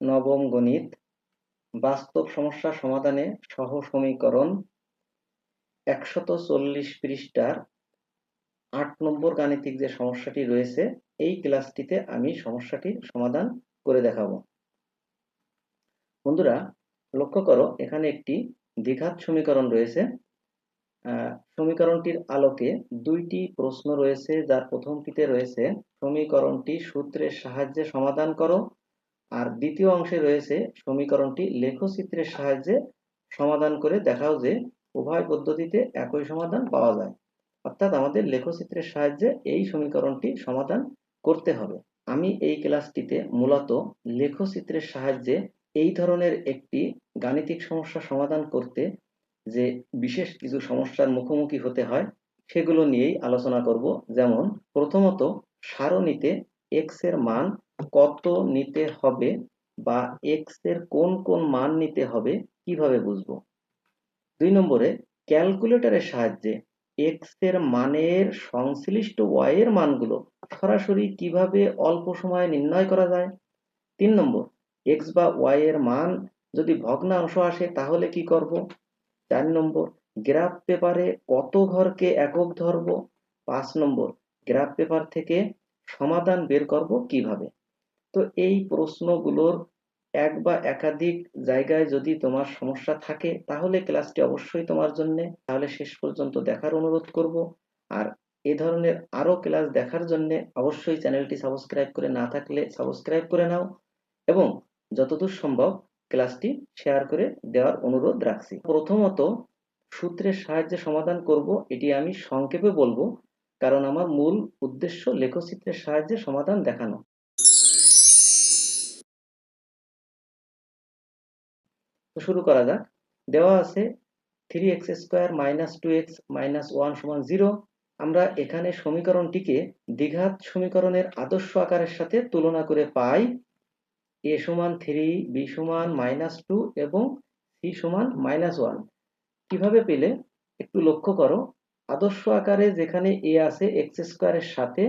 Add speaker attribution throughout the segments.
Speaker 1: নবম গণিত, বাস্তব সমস্যা সমাধানে সহ সমীকরণ একশত চল্লিশ পৃষ্ঠার আট নম্বর গাণিতিক যে সমস্যাটি রয়েছে, এই ক্লাসটিতে আমি সমস্যাটির সমাধান করে দেখাবো। বন্ধুরা, লক্ষ্য করো, এখানে একটি দ্বিঘাত সমীকরণ রয়েছে। সমীকরণটির আলোকে দুইটি প্রশ্ন রয়েছে, যার প্রথমটিতে রয়েছে, সমীকরণটি সূত্রের সাহায্যে সমাধান করো আর দ্বিতীয় অংশে রয়েছে সমীকরণটি লেখচিত্রের সাহায্যে সমাধান করে দেখাও যে উভয় পদ্ধতিতে একই সমাধান পাওয়া যায়। অর্থাৎ আমাদের লেখচিত্রের সাহায্যে এই সমীকরণটি সমাধান করতে হবে। আমি এই ক্লাসটিতে মূলত লেখচিত্রের সাহায্যে এই ধরনের একটি গাণিতিক সমস্যা সমাধান করতে যে বিশেষ কিছু সমস্যার মুখোমুখি হতে হয়, সেগুলো নিয়েই আলোচনা করব। যেমন প্রথমত সারণীতে এক্সের মান কত নিতে হবে বা এক্সের কোন কোন মান নিতে হবে কীভাবে বুঝব? দুই নম্বরে, ক্যালকুলেটরের সাহায্যে এক্সের মানের সংশ্লিষ্ট ওয়াই এর মানগুলো সরাসরি কীভাবে অল্প সময়ে নির্ণয় করা যায়? তিন নম্বর এক্স বা ওয়াই এর মান যদি ভগ্নাংশ আসে তাহলে কি করব? চার নম্বর, গ্রাফ পেপারে কত ঘরকে একক ধরব? পাঁচ নম্বর, গ্রাফ পেপার থেকে সমাধান বের করব কীভাবে? তো এই প্রশ্নগুলোর এক বা একাধিক জায়গায় যদি তোমার সমস্যা থাকে, তাহলে ক্লাসটি অবশ্যই তোমার জন্য। তাহলে শেষ পর্যন্ত দেখার অনুরোধ করব। আর এ ধরনের আরও ক্লাস দেখার জন্য অবশ্যই চ্যানেলটি সাবস্ক্রাইব করে না থাকলে সাবস্ক্রাইব করে নাও এবং যতদূর সম্ভব ক্লাসটি শেয়ার করে দেওয়ার অনুরোধ রাখছি। প্রথমত সূত্রের সাহায্যে সমাধান করব, এটি আমি সংক্ষেপে বলব। কারণ আমার মূল উদ্দেশ্য লেখচিত্রের সাহায্যে সমাধান দেখানো। তো শুরু করা যাক। দেওয়া আছে three x square minus two x minus one সমান জিরো আমরা এখানে সমীকরণটিকে দ্বিঘাত সমীকরণের আদর্শ আকারের সাথে তুলনা করে পাই। এ সমান থ্রি বি সমান মাইনাস টু এবং সি সমান মাইনাস ওয়ান কীভাবে পেলে? একটু লক্ষ্য করো। আদর্শ আকারে যেখানে এ আছে এক্স স্কোয়ারের সাথে,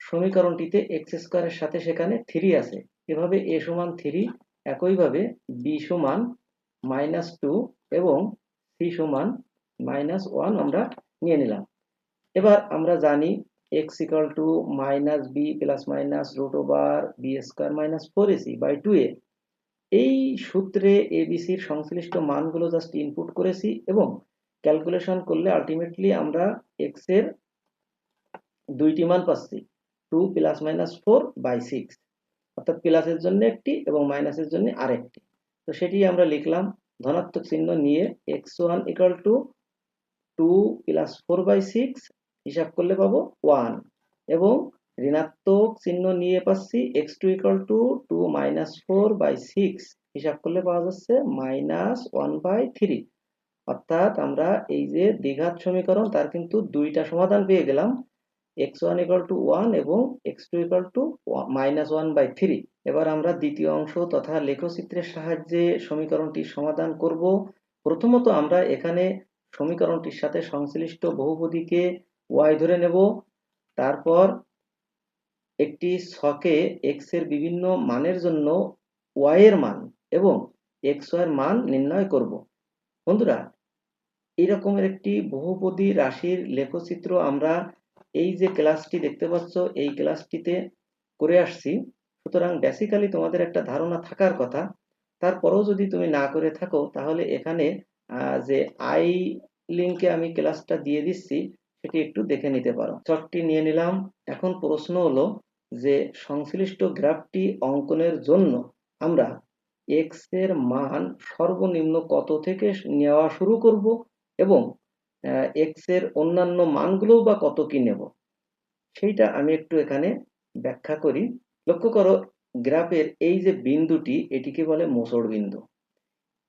Speaker 1: সমীকরণটিতে এক্স স্কোয়ারের সাথে সেখানে থ্রি আছে। এভাবে এ সমান থ্রি একইভাবে বি সমান মাইনাস টু এবং সি সমান মাইনাস ওয়ান আমরা নিয়ে নিলাম। এবার আমরা জানি x equal to minus b plus minus root over b square minus four ac by two a এই সূত্রে এবিসির সংশ্লিষ্ট মানগুলো জাস্ট ইনপুট করেছি এবং ক্যালকুলেশন করলে আলটিমেটলি আমরা এক্সের দুইটি মান পাচ্ছি two plus minus four by six অর্থাৎ প্লাসের জন্য একটি এবং মাইনাসের জন্য আরেকটি। তো সেটি আমরা লিখলাম, ধনাত্মক চিহ্ন নিয়ে x one equal to two plus four by six হিসাব করলে পাবো ওয়ান এবং ঋণাত্মক চিহ্ন নিয়ে পাচ্ছি x two equal to two minus four by six হিসাব করলে পাওয়া যাচ্ছে মাইনাস ওয়ান বাই থ্রি অর্থাৎ আমরা এই যে দ্বিঘাত সমীকরণ, তার কিন্তু দুইটা সমাধান পেয়ে গেলাম x one equal to one এবং x two equal to minus one by three এবার আমরা দ্বিতীয় অংশ তথা লেখচিত্রের সাহায্যে সমীকরণটি সমাধান করব। প্রথমত আমরা এখানে সমীকরণটির সাথে সংশ্লিষ্ট বহুপদীকে ওয়াই ধরে নেব। তারপর একটি ছকে এক্সের বিভিন্ন মানের জন্য ওয়াই এর মান এবং এক্সের মান নির্ণয় করব। বন্ধুরা এই রকমের একটি বহুপদী রাশির লেখচিত্র আমরা এই যে ক্লাসটি দেখতে পাচ্ছ, এই ক্লাসটিতে করে আসছি। সুতরাং বেসিক্যালি তোমাদের একটা ধারণা থাকার কথা। তারপরেও যদি তুমি না করে থাকো, তাহলে এখানে যে আই লিঙ্কে আমি ক্লাসটা দিয়ে দিচ্ছি, সেটি একটু দেখে নিতে পারো। চটটি নিয়ে নিলাম। এখন প্রশ্ন হলো যে সংশ্লিষ্ট গ্রাফটি অঙ্কনের জন্য আমরা এক্সের মান সর্বনিম্ন কত থেকে নেওয়া শুরু করব এবং এক্সের অন্যান্য মানগুলো বা কত কি নেব? সেইটা আমি একটু এখানে ব্যাখ্যা করি। লক্ষ্য করো, গ্রাফের এই যে বিন্দুটি, এটিকে বলে মোসড় বিন্দু।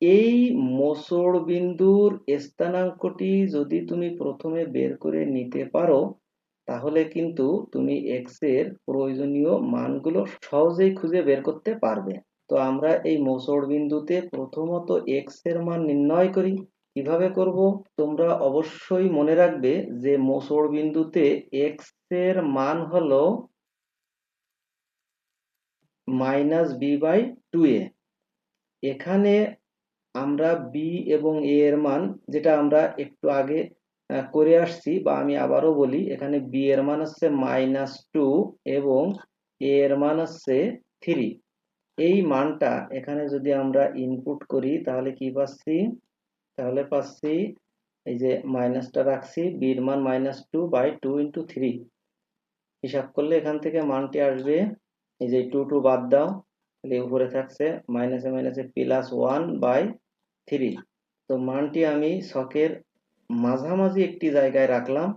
Speaker 1: এই মোসড় বিন্দুর স্থানাঙ্কটি যদি তুমি প্রথমে বের করে নিতে পারো, তাহলে কিন্তু তুমি এক্সের প্রয়োজনীয় মানগুলো সহজেই খুঁজে বের করতে পারবে। তো আমরা এই মোসড় বিন্দুতে প্রথমত এক্সের মান নির্ণয় করি। কীভাবে করব? তোমরা অবশ্যই মনে রাখবে যে মোসড় বিন্দুতে এক্সের মান হলো minus b by two a এখানে আমরা বি এবং এ এর মান, যেটা আমরা একটু আগে করে আসছি বা আমি আবারও বলি, এখানে বি এর মান হচ্ছে মাইনাস টু এবং এ এর মান হচ্ছে থ্রি এই মানটা এখানে যদি আমরা ইনপুট করি, তাহলে কি পাচ্ছি? তাহলে পাচ্ছি এই যে মাইনাসটা রাখছি বির মান minus two by two into three হিসাব করলে এখান থেকে মানটি আসবে এই যে টু টু বাদ দাও, তাহলে উপরে থাকছে মাইনাসে মাইনাসে প্লাস ওয়ান বাই থ্রি তো মানটি আমি ছকের মাঝামাঝি একটি জায়গায় রাখলাম,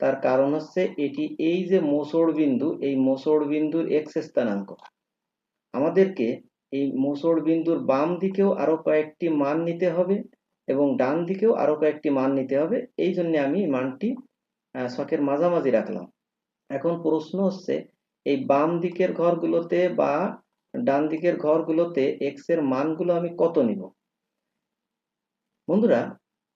Speaker 1: তার কারণ হচ্ছে এটি এই যে মোসড় বিন্দু, এই মোসড় বিন্দুর এক্স স্থানাঙ্ক। আমাদেরকে এই মোসড় বিন্দুর বাম দিকেও আরও কয়েকটি মান নিতে হবে এবং ডান দিকেও আরও কয়েকটি মান নিতে হবে, এই জন্য আমি মানটি ছকের মাঝামাঝি রাখলাম। এখন প্রশ্ন হচ্ছে এই বাম দিকের ঘরগুলোতে বা ডান দিকের ঘরগুলোতে এক্সের মানগুলো আমি কত নিব? বন্ধুরা,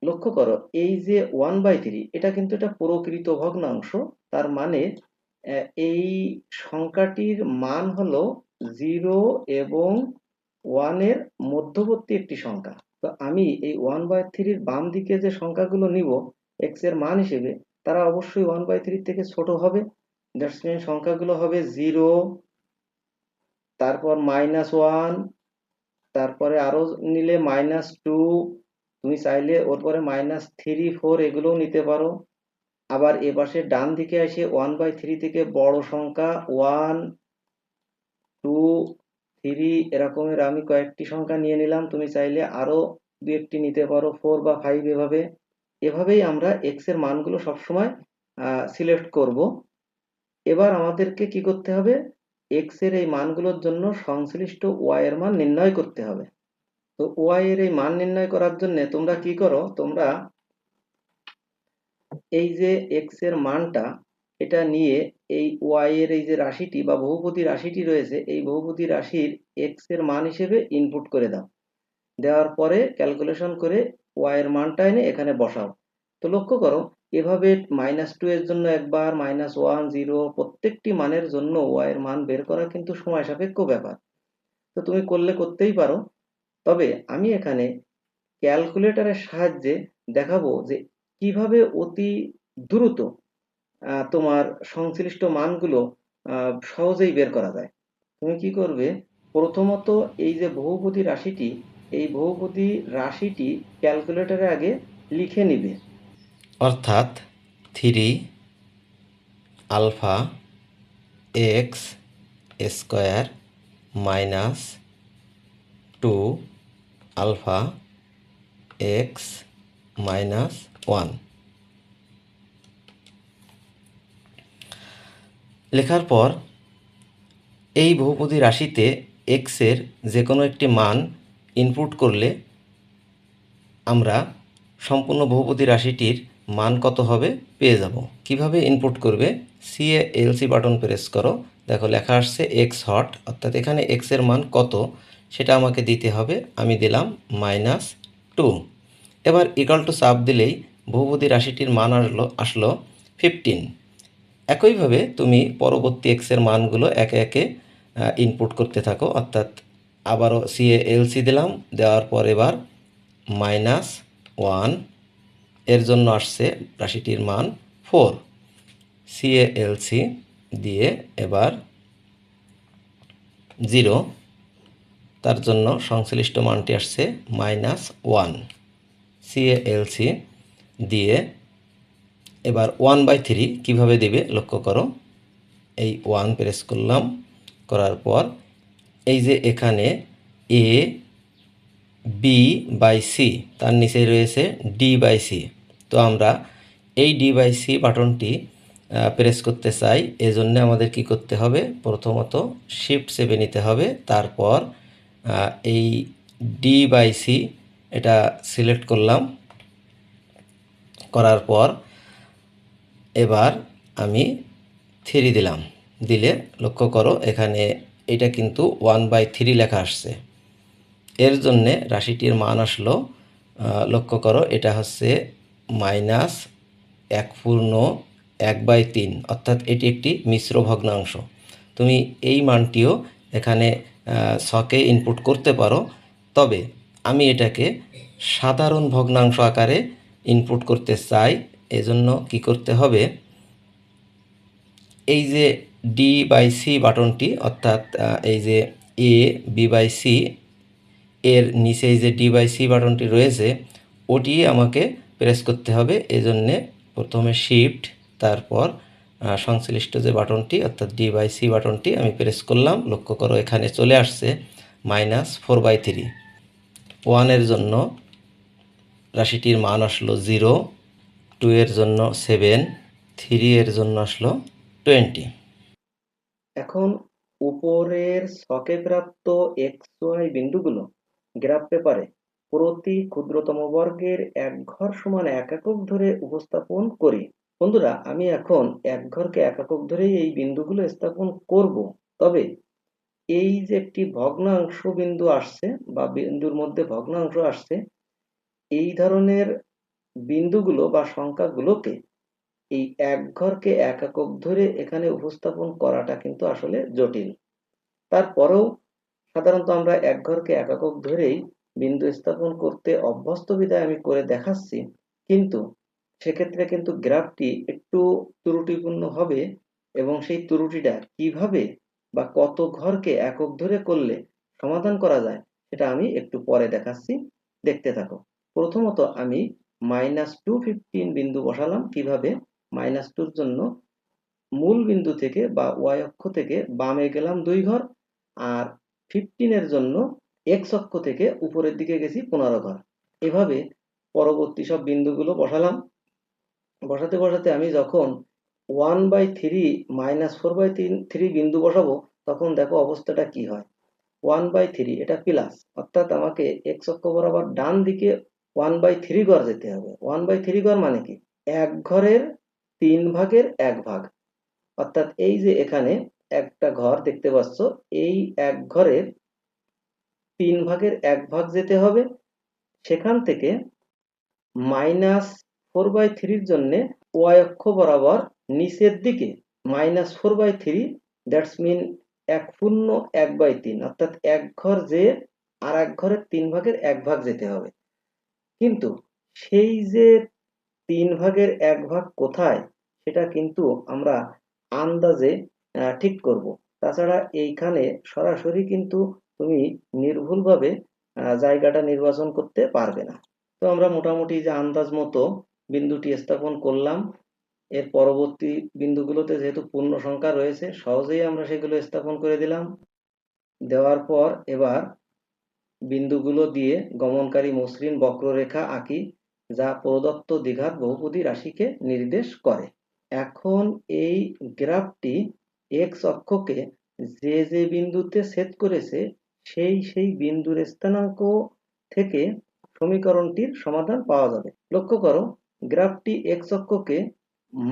Speaker 1: লক্ষ্য করো, এই যে ওয়ান বাই থ্রি এটা কিন্তু এটা প্রকৃত ভগ্নাংশ। তার মানে এই সংখ্যাটির মান হলো জিরো এবং ওয়ানের মধ্যবর্তী একটি সংখ্যা। তো আমি এই ওয়ান বাই থ্রির বাম দিকে যে সংখ্যাগুলো নিব এক্সের মান হিসেবে, তারা অবশ্যই ওয়ান বাই থ্রির থেকে ছোট হবে। দ্যাটস সংখ্যাগুলো হবে জিরো, তারপর মাইনাস ওয়ান, তারপরে আরও নিলে মাইনাস টু, তুমি চাইলে ওর পরে মাইনাস থ্রি, ফোর এগুলোও নিতে পারো। আবার এপাশে ডান দিকে এসে ওয়ান বাই থ্রি থেকে বড় সংখ্যা ওয়ান, টু, থ্রি এরকমের আমি কয়েকটি সংখ্যা নিয়ে নিলাম। তুমি চাইলে আরও দু একটি নিতে পারো, ফোর বা ফাইভ এভাবে। এভাবেই আমরা এক্সের মানগুলো সবসময় সিলেক্ট করব। এবার আমাদেরকে কি করতে হবে? এক্সের এই মানগুলোর জন্য সংশ্লিষ্ট ওয়াই এর মান নির্ণয় করতে হবে। তো ওয়াই এর এই মান নির্ণয় করার জন্য তোমরা কি করো? তোমরা এই যে এক্সের মানটা, এটা নিয়ে এই ওয়াই এর এই যে রাশিটি বা বহুপদী রাশিটি রয়েছে, এই বহুপদী রাশির এক্সের মান হিসেবে ইনপুট করে দাও। দেওয়ার পরে ক্যালকুলেশন করে ওয়াই এর মানটা এনে এখানে বসাও। তো লক্ষ্য করো এভাবে মাইনাস টু এর জন্য একবার মাইনাস ওয়ান জিরো প্রত্যেকটি মানের জন্য ওয়াই এর মান বের করা কিন্তু সময় সাপেক্ষ ব্যাপার। তো তুমি করলে করতেই পারো। তবে আমি এখানে ক্যালকুলেটরের সাহায্যে দেখাবো যে কীভাবে অতি দ্রুত তোমার সংশ্লিষ্ট মানগুলো সহজেই বের করা যায়। তুমি কি করবে? প্রথমত এই যে বহুপদী রাশিটি, এই বহুপদী রাশিটি ক্যালকুলেটরে আগে লিখে নিবে।
Speaker 2: অর্থাৎ three alpha x square minus two alpha x minus one. লেখার পর এই বহুপদী রাশিতে এক্সের যে কোনো একটি মান ইনপুট করলে আমরা সম্পূর্ণ বহুপদী রাশিটির মান কত হবে পেয়ে যাব। কীভাবে ইনপুট করবে? সিএ এলসি বাটন প্রেস করো। দেখো লেখা আসছে এক্স হট অর্থাৎ এখানে এক্সের মান কত? সেটা আমাকে দিতে হবে। আমি দিলাম মাইনাস টু এবার ইকাল টু চাপ দিলেই বহুপদী রাশিটির মান আসলো আসলো ফিফটিন একইভাবে তুমি পরবর্তী এক্সের মানগুলো একে একে ইনপুট করতে থাকো। অর্থাৎ আবারও সিএ এলসি দিলাম, দেওয়ার পর এবার মাইনাস ওয়ান এর জন্য আসছে রাশিটির মান ফোর। সিএএলসি দিয়ে এবার জিরো। তার জন্য সংশ্লিষ্ট মানটি আসছে মাইনাস ওয়ান। সিএএলসি দিয়ে এবার ওয়ান বাই থ্রি কীভাবে দেবে লক্ষ্য করো। এই ওয়ান প্রেস করলাম, করার পর এই যে এখানে এ বি বাই সি তার নিচে রয়েছে ডি বাই সি তো আমরা এই ডি বাই সি বাটনটি প্রেস করতে চাই। এজন্য আমাদের কি করতে হবে? প্রথমত শিফট সেভে নিতে হবে। তারপর এই ডি বাই সি এটা সিলেক্ট করলাম। করার পর এবার আমি থ্রি দিলাম। দিলে লক্ষ্য করো, এখানে এটা কিন্তু ওয়ান বাই থ্রি লেখা আসছে। এর জন্যে রাশিটির মান আসলো লক্ষ্য করো, এটা হচ্ছে মাইনাস এক পূর্ণ এক বাই তিন, অর্থাৎ এটি একটি মিশ্র ভগ্নাংশ। তুমি এই মানটিও এখানে ছকে ইনপুট করতে পারো। তবে আমি এটাকে সাধারণ ভগ্নাংশ আকারে ইনপুট করতে চাই, এজন্য কি করতে হবে? এই যে ডি বাই সি বাটনটি, অর্থাৎ এই যে এ বি বাই সি এর নিচে এই যে ডি বাই সি বাটনটি রয়েছে, ওটি আমাকে প্রেস করতে হবে। এজন্যে প্রথমে শিফট তারপর সংশ্লিষ্ট যে বাটনটি, অর্থাৎ ডি বাই সি বাটনটি আমি প্রেস করলাম। লক্ষ্য করো এখানে চলে আসছে মাইনাস ফোর বাই থ্রি ওয়ানের জন্য রাশিটির মান আসলো জিরো টু এর জন্য সেভেন থ্রি এর জন্য আসলো টোয়েন্টি
Speaker 1: এখন উপরের ছকে প্রাপ্ত এক্স ওয়াই বিন্দুগুলো গ্রাফ পেপারে প্রতি ক্ষুদ্রতম বর্গের এক ঘর সমান এক একক ধরে উপস্থাপন করি। বন্ধুরা, আমি এখন এক ঘরকে এক একক ধরেই এই বিন্দুগুলো স্থাপন করব। তবে এই যে একটি ভগ্নাংশ বিন্দু আসছে বা বিন্দুর মধ্যে ভগ্নাংশ আসছে, এই ধরনের বিন্দুগুলো বা সংখ্যাগুলোকে এই এক ঘরকে এক একক ধরে এখানে উপস্থাপন করাটা কিন্তু আসলে জটিল। তারপরেও সাধারণত আমরা এক ঘরকে এক একক ধরেই বিন্দু স্থাপন করতে অভ্যস্ত বিধায় আমি করে দেখাচ্ছি। কিন্তু সেক্ষেত্রে কিন্তু গ্রাফটি একটু ত্রুটিপূর্ণ হবে এবং সেই ত্রুটিটা কীভাবে বা কত ঘরকে একক ধরে করলে সমাধান করা যায় সেটা আমি একটু পরে দেখাচ্ছি। দেখতে থাকো। প্রথমত আমি মাইনাস টু ফিফটিন বিন্দু বসালাম। কীভাবে? মাইনাস টুর জন্য মূল বিন্দু থেকে বা ওয়াই অক্ষ থেকে বামে গেলাম দুই ঘর। আর ফিফটিনের জন্য এক্স অক্ষ থেকে উপরের দিকে গেছি পনেরো ঘর। এভাবে পরবর্তী সব বিন্দুগুলো বসালাম। বসাতে বসাতে আমি যখন one by three minus four by তিন থ্রি বিন্দু বসাবো, তখন দেখো অবস্থাটা কি হয়। ওয়ান বাই থ্রি এটা প্লাস অর্থাৎ আমাকে এক্স অক্ষ বরাবর ডান দিকে ওয়ান বাই থ্রি ঘর যেতে হবে। ওয়ান বাই থ্রি ঘর মানে কি? এক ঘরের তিন ভাগের এক ভাগ। অর্থাৎ এই যে এখানে একটা ঘর দেখতে পাচ্ছ, এই এক ঘরের তিন ভাগের এক ভাগ যেতে হবে। সেখান থেকে মাইনাস ফোর বাই থ্রির জন্য ওয়াই অক্ষ বরাবর নিচের দিকে minus four by three that's mean এক শূন্য এক বাই তিন, অর্থাৎ এক ঘর যে আর এক ঘরের তিন ভাগের এক ভাগ যেতে হবে। কিন্তু সেই যে তিন ভাগের এক ভাগ কোথায়, সেটা কিন্তু আমরা আন্দাজে ঠিক করব। তাছাড়া এইখানে সরাসরি কিন্তু তুমি নির্ভুলভাবে জায়গাটা নির্বাচন করতে পারবে না। তো আমরা মোটামুটি যে আন্দাজ মতো বিন্দুটি স্থাপন করলাম। এর পরবর্তী বিন্দুগুলোতে যেহেতু পূর্ণ সংখ্যা রয়েছে, সহজেই আমরা সেগুলো স্থাপন করে দিলাম। দেওয়ার পর এবার বিন্দুগুলো দিয়ে গমনকারী মসৃণ বক্ররেখা আঁকি, যা প্রদত্ত দ্বিঘাত বহুপদী রাশিকে নির্দেশ করে। এখন এই গ্রাফটি এক্স অক্ষকে যে যে বিন্দুতে ছেদ করেছে সেই সেই বিন্দুর স্থানাঙ্ক থেকে সমীকরণটির সমাধান পাওয়া যাবে। লক্ষ্য করো, গ্রাফটি x অক্ষকে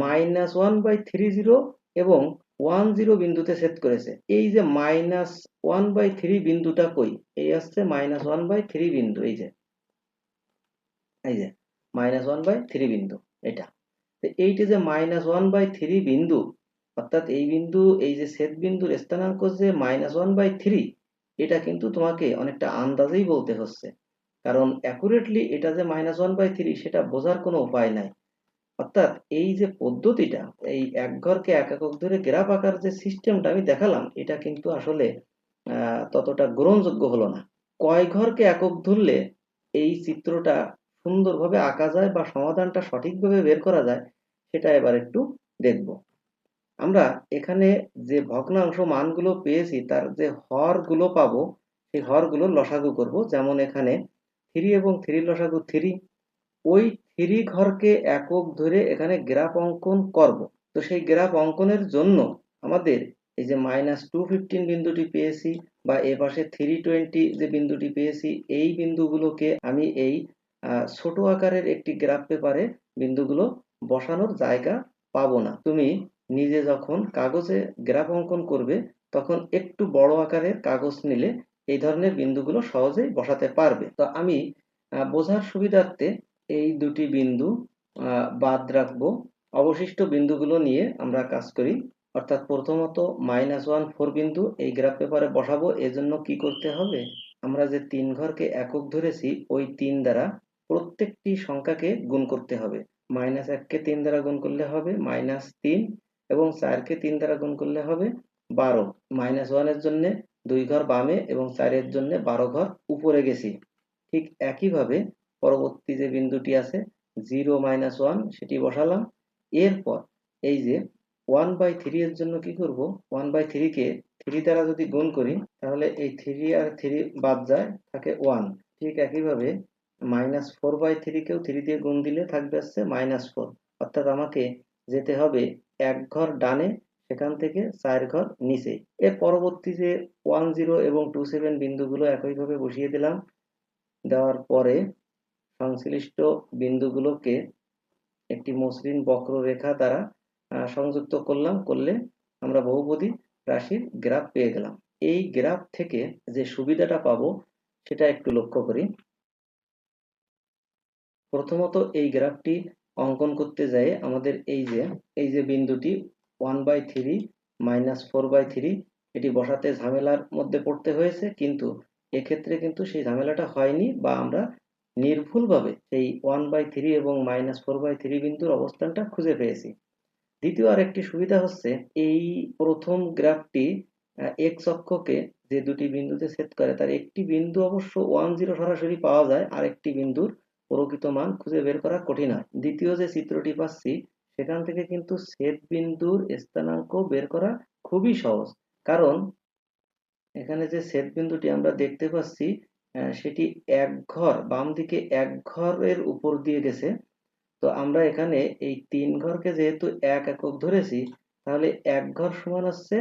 Speaker 1: minus one by three zero এবং ওয়ান জিরো বিন্দুতে সেট করেছে। এই যে মাইনাস ওয়ান বাই থ্রি বিন্দুটা কই? এই আসছে মাইনাস ওয়ান বাই থ্রি বিন্দু, এই যে। এই যে, মাইনাস ওয়ান বাই থ্রি বিন্দু, এটা। এইটা যে মাইনাস ওয়ান বাই থ্রি বিন্দু, অর্থাৎ এই বিন্দু, এই যে সেট বিন্দুর স্থানাঙ্ক যে মাইনাস ওয়ান বাই থ্রি এটা কিন্তু তোমাকে অনেকটা আন্দাজেই বলতে হচ্ছে। কারণ অ্যাকুরেটলি এটা যে মাইনাস ওয়ান বাই থ্রি সেটা বোঝার কোনো উপায় নাই। অর্থাৎ এই যে পদ্ধতিটা, এই এক ঘরকে এক একক ধরে গ্রাফ আঁকার যে সিস্টেমটা আমি দেখালাম, এটা কিন্তু আসলে ততটা গ্রহণযোগ্য হলো না। কয় ঘরকে একক ধরলে এই চিত্রটা সুন্দরভাবে আঁকা যায় বা সমাধানটা সঠিকভাবে বের করা যায়, সেটা এবার একটু দেখব। আমরা এখানে যে ভগ্নাংশ মানগুলো পেয়েছি, তার যে হরগুলো পাবো, সেই হরগুলো লসাগু করব। যেমন এখানে থ্রি এবং থ্রি লসাগু থ্রি। ওই থ্রি ঘরকে একক ধরে এখানে গ্রাফ অঙ্কন করব। তো সেই গ্রাফ অঙ্কনের জন্য আমাদের এই যে মাইনাস টু ফিফটিন বিন্দুটি পেয়েছি বা এ পাশে থ্রি টোয়েন্টি যে বিন্দুটি পেয়েছি, এই বিন্দুগুলোকে আমি এই ছোট আকারের একটি গ্রাফ পেপারে বিন্দুগুলো বসানোর জায়গা পাবো না। তুমি নিজে যখন কাগজে গ্রাফ অঙ্কন করবে, তখন একটু বড় আকারের কাগজ নিলে এই ধরনের বিন্দুগুলো সহজেই বসাতে পারবে। তো আমি বোঝার সুবিধার্থে এই দুটি বিন্দু বাদ রাখব। অবশিষ্ট বিন্দুগুলো নিয়ে আমরা কাজ করি। অর্থাৎ প্রথমত মাইনাস ওয়ান ফোর বিন্দু এই গ্রাফ পেপারে বসাবো। এজন্য কি করতে হবে? আমরা যে তিন ঘরকে একক ধরেছি, ওই তিন দ্বারা প্রত্যেকটি সংখ্যাকে গুণ করতে হবে। মাইনাস এককে তিন দ্বারা গুণ করলে হবে। মাইনাস তিন এবং চারকে তিন দ্বারা গুণ করলে হবে বারো। মাইনাস ওয়ানের জন্য দুই ঘর বামে এবং চারের জন্য বারো ঘর উপরে গেছি। ঠিক একইভাবে পরবর্তী যে বিন্দুটি আছে জিরো মাইনাস ওয়ান সেটি বসালাম। এরপর এই যে ওয়ান বাই থ্রি এর জন্য কি করব? ওয়ান বাই থ্রিকে থ্রি দ্বারা যদি গুণ করি, তাহলে এই থ্রি আর থ্রি বাদ যায়, থাকে ওয়ান ঠিক একইভাবে মাইনাস ফোর বাই থ্রিকেও থ্রি দিয়ে গুণ দিলে থাকবে আসছে মাইনাস ফোর অর্থাৎ আমাকে যেতে হবে এক ঘর ডানে, সেখান থেকে চার ঘর নিচে। এর পরবর্তী যে ওয়ান জিরো এবং টু সেভেন বিন্দুগুলো একইভাবে বসিয়ে দিলাম। দেওয়ার পরে সংশ্লিষ্ট বিন্দুগুলোকে একটি মসৃণ বক্ররেখা দ্বারা সংযুক্ত করলাম, করলে আমরা বহুপদী রাশির গ্রাফ পেয়ে গেলাম। এই গ্রাফ থেকে যে সুবিধাটা পাবো, সেটা একটু লক্ষ্য করি। প্রথমত এই গ্রাফটি অঙ্কন করতে যাই, আমাদের এই যে এই যে বিন্দুটি one by three minus four by three এটি বসাতে ঝামেলার মধ্যে পড়তে হয়েছে, কিন্তু এক্ষেত্রে কিন্তু সেই ঝামেলাটা হয়নি বা আমরা নির্ভুলভাবে সেই ওয়ান বাই থ্রি এবং মাইনাস ফোর বাই থ্রি বিন্দুর অবস্থানটা খুঁজে পেয়েছি। দ্বিতীয় আরেকটি সুবিধা হচ্ছে, এই প্রথম গ্রাফটি এক্স অক্ষকে যে দুটি বিন্দুতে ছেদ করে, তার একটি বিন্দু অবশ্য ওয়ান জিরো সরাসরি পাওয়া যায় আর একটি বিন্দুর প্রকৃত মান খুঁজে বের করা কঠিন হয়। দ্বিতীয় যে চিত্রটি পাচ্ছি, সেখান থেকে কিন্তু ছেদ বিন্দুর স্থানাঙ্ক বের করা খুবই সহজ। কারণ এখানে যে ছেদ বিন্দুটি আমরা দেখতে পাচ্ছি সেটি এক ঘর, বাম দিকে এক ঘরের উপর দিয়ে গেছে। তো আমরা এখানে এই তিন ঘরকে যেহেতু এক একক ধরেছি, তাহলে এক ঘর সমান হচ্ছে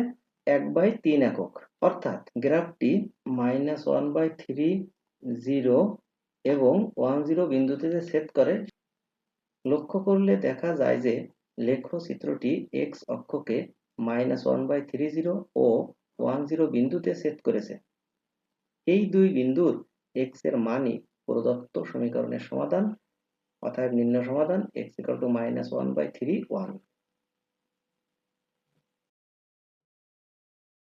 Speaker 1: এক বাই তিন একক। অর্থাৎ গ্রাফটি minus one by three zero এবং ওয়ান জিরো বিন্দুতে যে করে, লক্ষ্য করলে দেখা যায় যে লেখ্য চিত্রটি x অক্ষকে minus one by three zero O one zero বিন্দুতে ছেদ করেছে। এই দুই বিন্দুর এক্সের মানই প্রদত্ত সমীকরণের সমাধান অর্থাৎ নিম্ন সমাধান x equal to minus one by three one